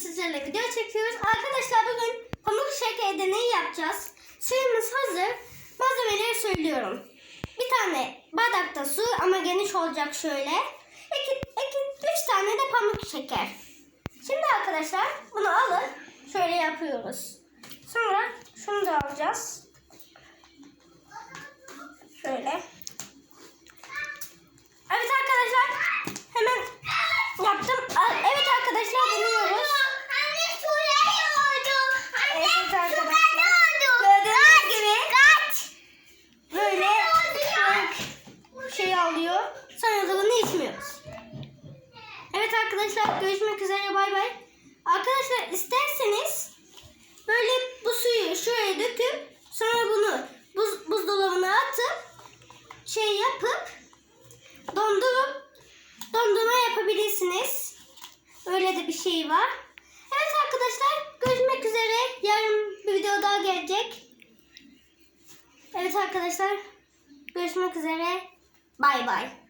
sizlerle video çekiyoruz. Arkadaşlar bugün pamuk şeker deneyi yapacağız. Suyumuz hazır. Malzemeleri söylüyorum. Bir tane bardakta su ama geniş olacak şöyle. İki, iki, üç tane de pamuk şeker. Şimdi arkadaşlar bunu alın. Şöyle yapıyoruz. Sonra şunu da alacağız. Şöyle. Evet arkadaşlar hemen yaptım. Aa, Evet arkadaşlar deniyoruz. Anne şuraya oldu. Anne Evet arkadaşlar. oldu. Gördüğünüz gibi Kaç. böyle renk şey alıyor. Sonra içmiyoruz. Evet arkadaşlar görüşmek üzere bay bay. Arkadaşlar isterseniz böyle bu suyu şuraya döküp sonra bunu buz, buzdolabına atıp şey yapıp dondurup dondurma yapabilirsiniz. Öyle de bir şey var. Evet arkadaşlar görüşmek üzere. Yarın bir video daha gelecek. Evet arkadaşlar görüşmek üzere. Bay bay.